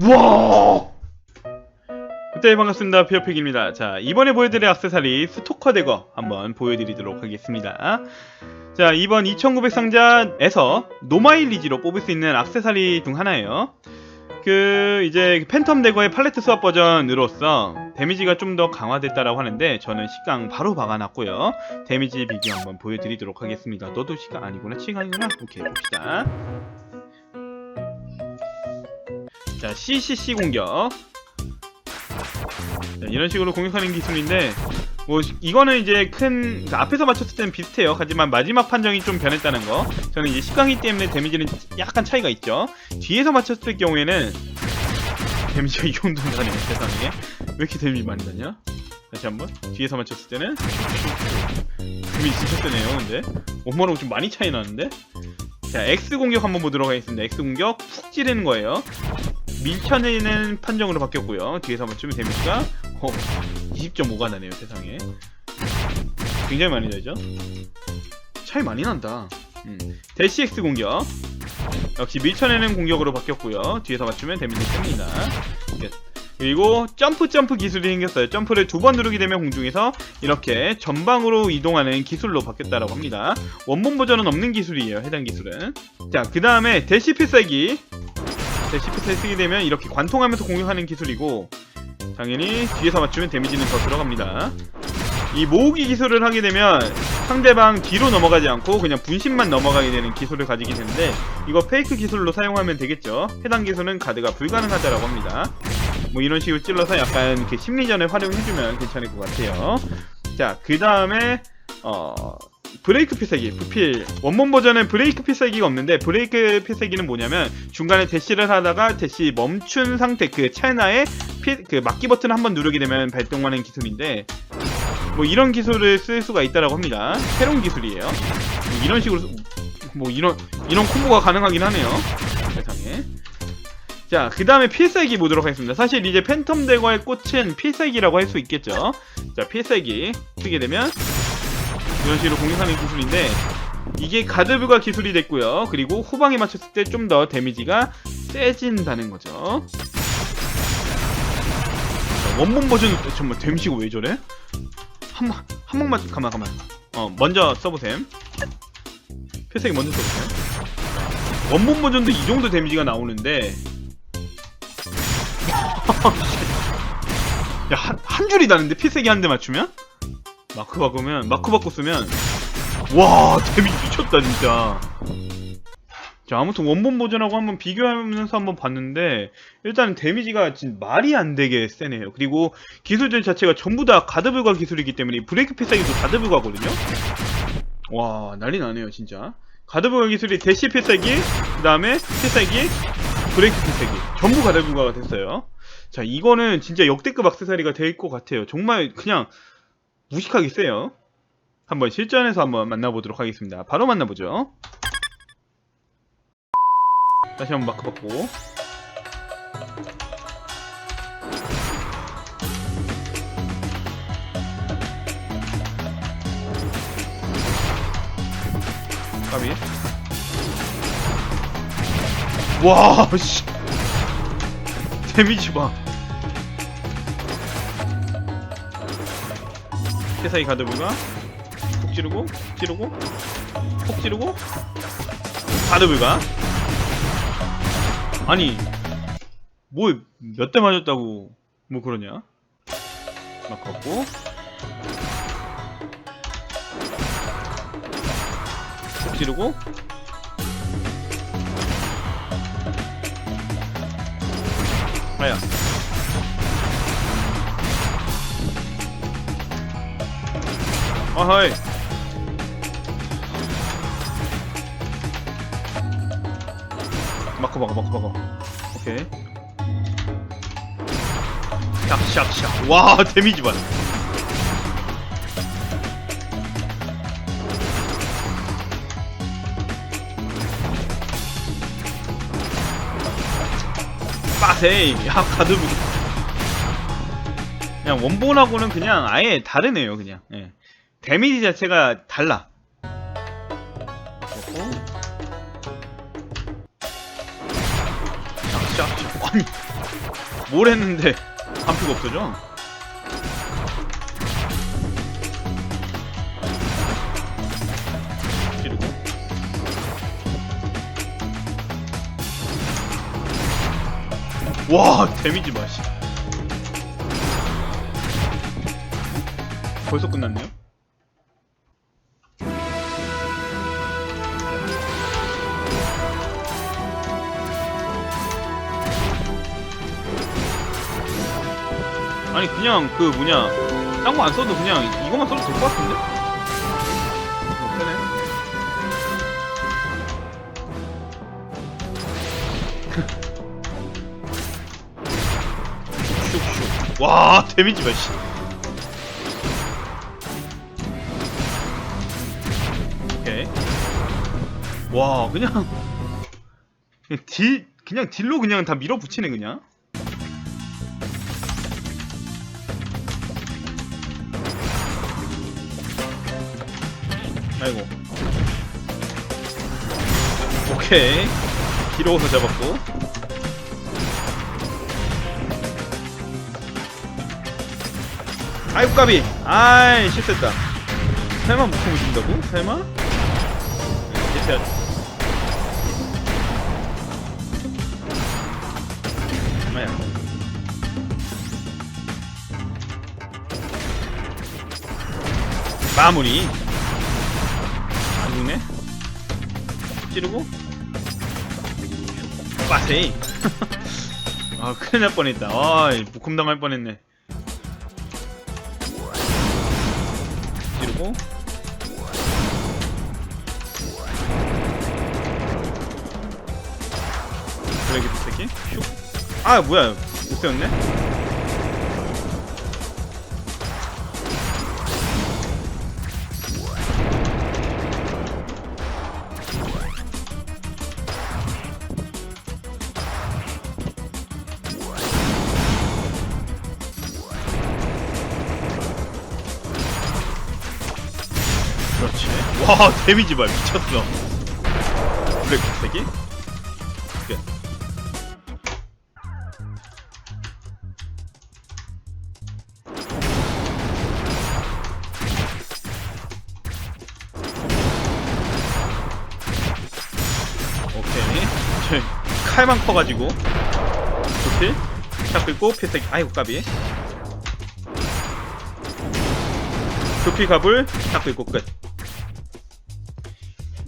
우와! 그때 반갑습니다. 피어픽입니다. 자, 이번에 보여드릴 악세사리 스토커 대거 한번 보여드리도록 하겠습니다. 자, 이번 2900 상자에서 노마일리지로 뽑을 수 있는 악세사리 중 하나예요. 그 이제 팬텀 대거의 팔레트 수합 버전으로서 데미지가 좀 더 강화됐다라고 하는데 저는 시강 바로 박아놨고요. 데미지 비교 한번 보여드리도록 하겠습니다. 너도 시강 아니구나, 시강이구나. 오케이 봅시다. 자, CCC 공격. 자, 이런 식으로 공격하는 기술인데 뭐 이거는 이제 큰그 앞에서 맞췄을 때는 비슷해요. 하지만 마지막 판정이 좀 변했다는 거. 저는 이제 식강이 때문에 데미지는 약간 차이가 있죠. 뒤에서 맞췄을 경우에는 데미지가 이 정도 나네요. 세상에 왜 이렇게 데미지 많이 나냐? 다시 한번 뒤에서 맞췄을 때는 데미지 진짜 세네요. 근데 원모랑 좀 많이 차이 나는데. 자 X 공격 한번 보도록 하겠습니다. X 공격 푹 찌르는 거예요. 밀쳐내는 판정으로 바뀌었고요. 뒤에서 맞추면 데미지가 어, 20.5가 나네요, 세상에. 굉장히 많이 나죠? 차이 많이 난다. 음. 대시 X 공격. 역시 밀쳐내는 공격으로 바뀌었고요. 뒤에서 맞추면 데미지 셉니다. 예. 그리고 점프 점프 기술이 생겼어요. 점프를 두 번 누르게 되면 공중에서 이렇게 전방으로 이동하는 기술로 바뀌었다라고 합니다. 원본 버전은 없는 기술이에요. 해당 기술은. 자, 그 다음에 대시 필살기. 대시 필살기 쓰게 되면 이렇게 관통하면서 공격하는 기술이고 당연히 뒤에서 맞추면 데미지는 더 들어갑니다. 이 모으기 기술을 하게 되면 상대방 뒤로 넘어가지 않고 그냥 분신만 넘어가게 되는 기술을 가지게 되는데 이거 페이크 기술로 사용하면 되겠죠. 해당 기술은 가드가 불가능하다라고 합니다. 뭐 이런 식으로 찔러서 약간 이렇게 심리전에 활용해주면 괜찮을 것 같아요. 자, 그 다음에 어 브레이크 필살기, 부필 원본 버전은 브레이크 필살기가 없는데 브레이크 필살기는 뭐냐면 중간에 대시를 하다가 대시 멈춘 상태 그 피, 그 막기 버튼 한번 누르게 되면 발동하는 기술인데 뭐 이런 기술을 쓸 수가 있다라고 합니다. 새로운 기술이에요. 뭐 이런 식으로 뭐 이런 이런 콤보가 가능하긴 하네요. 자, 그 다음에 필살기 보도록 하겠습니다. 사실 이제 팬텀 대거의 꽃은 필살기라고 할 수 있겠죠. 자, 필살기 쓰게 되면 이런 식으로 공격하는 기술인데 이게 가드뷰가 기술이 됐고요. 그리고 후방에 맞췄을 때 좀 더 데미지가 세진다는 거죠. 자, 원본 버전 정말 데미지가 왜 저래? 한번 한 번만 가만 가만. 어 먼저 써보셈. 필살기 먼저 써보셈. 원본 버전도 이 정도 데미지가 나오는데 야, 한, 한 줄이 나는데 필살기 한대 맞추면? 마크 바꾸면, 마크 바꾸 쓰면, 와, 데미지 미쳤다, 진짜. 자, 아무튼 원본 버전하고 한번 비교하면서 한번 봤는데, 일단 데미지가 진 말이 안 되게 세네요. 그리고 기술들 자체가 전부 다 가드불가 기술이기 때문에, 이 브레이크 필살기도 가드불가거든요? 와, 난리 나네요, 진짜. 가드불가 기술이 대시 필살기, 그 다음에 필살기, 브레이크 필살기. 전부 가드불가가 됐어요. 자, 이거는 진짜 역대급 악세사리가 될 것 같아요. 정말 그냥 무식하게 세요. 한번 실전에서 한번 만나보도록 하겠습니다. 바로 만나보죠. 다시 한번 마크 받고. 까비. 와, 씨. 데미지 봐. 세상이 가드부가 폭 찌르고 찌르고 폭 찌르고 가드불가 아니 뭐 몇 대 맞았다고 뭐 그러냐? 막 걷고. 폭 찌르고. 아야 아하이. 마크 박아 마크 박아. 오케이. 샥샥샥. 와 데미지 봐 빠세이 야 가드부. 그냥 원본하고는 그냥 아예 다르네요 그냥. 예. 데미지 자체가 달라 그렇고 샥샥샥 아니 뭘 했는데 반피가 없어져? 찌르고 와 데미지 맛이 벌써 끝났네요? 아니 그냥 그 뭐냐 딴 거 안 써도 그냥 이것만 써도 될 것 같은데? 어, 되네 와 데미지 몇 씨. 오케이 와 그냥 딜 그냥 딜로 그냥 다 밀어붙이네 그냥 아이고. 오케이. 길어서 잡았고. 아이고 까비. 아이 실수했다. 설마 묶으면 준다고? 설마? 실수했 마야. 마무리 찌르고? 빠세이 아 큰일 날 뻔했다. 아 묶음 당할 뻔했네. 찌르고? 블랙이 새끼 슉아 뭐야. 못 세웠네 와, 데미지 봐. 미쳤어. 블랙 끝. 오케이. 저 칼만 커가지고. 좋필. 딱 긁고 필살기. 아이고, 까비. 두피 갑을 딱 긁고 끝.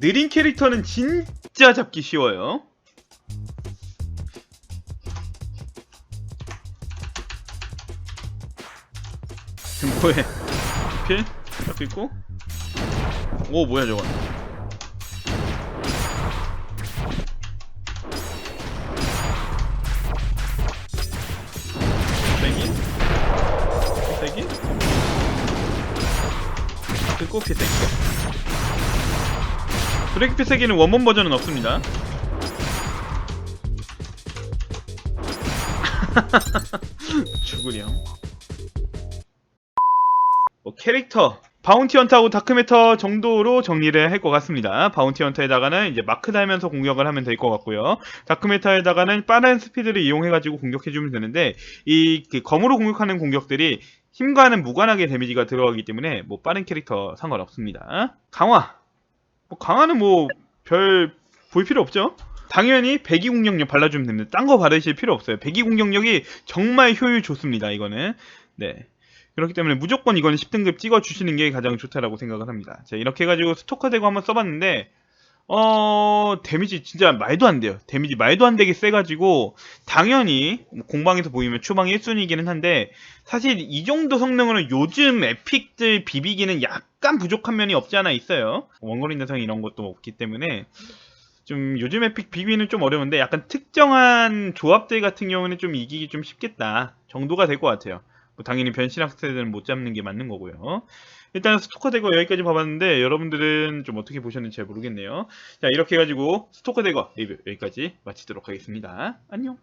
느린 캐릭터는 진짜 잡기 쉬워요. 뭐해? 필? 딱 긁고. 오 뭐야 저건? 세기? 세기? 긁고 필살기. 브레이크 필살기는 원본 버전은 없습니다. 죽으렴. 뭐 캐릭터 바운티 헌터하고 다크메터 정도로 정리를 할 것 같습니다. 바운티 헌터에다가는 이제 마크 달면서 공격을 하면 될 것 같고요. 다크메터에다가는 빠른 스피드를 이용해가지고 공격해주면 되는데 이 그 검으로 공격하는 공격들이 힘과는 무관하게 데미지가 들어가기 때문에 뭐 빠른 캐릭터 상관없습니다. 강화 뭐 강화는 뭐 별 볼 필요 없죠. 당연히 배기 공격력 발라주면 됩니다. 딴 거 바르실 필요 없어요. 배기 공격력이 정말 효율 좋습니다. 이거는 네 그렇기 때문에 무조건 이거는 10등급 찍어 주시는 게 가장 좋다라고 생각을 합니다. 자 이렇게 해가지고 스토커 대고 한번 써봤는데 어 데미지 진짜 말도 안 돼요. 데미지 말도 안 되게 세가지고 당연히 뭐 공방에서 보이면 추방 1순위이기는 한데 사실 이 정도 성능으로는 요즘 에픽들 비비기는 약간 부족한 면이 없지 않아 있어요. 원거리 내성 이런 것도 없기 때문에 좀 요즘 에픽 비비는 좀 어려운데 약간 특정한 조합들 같은 경우는 좀 이기기 좀 쉽겠다 정도가 될 것 같아요. 뭐 당연히 변신 학생들은 못 잡는 게 맞는 거고요. 일단 스토커 대거 여기까지 봐봤는데 여러분들은 좀 어떻게 보셨는지 잘 모르겠네요. 자 이렇게 해가지고 스토커 대거 리뷰 여기까지 마치도록 하겠습니다. 안녕.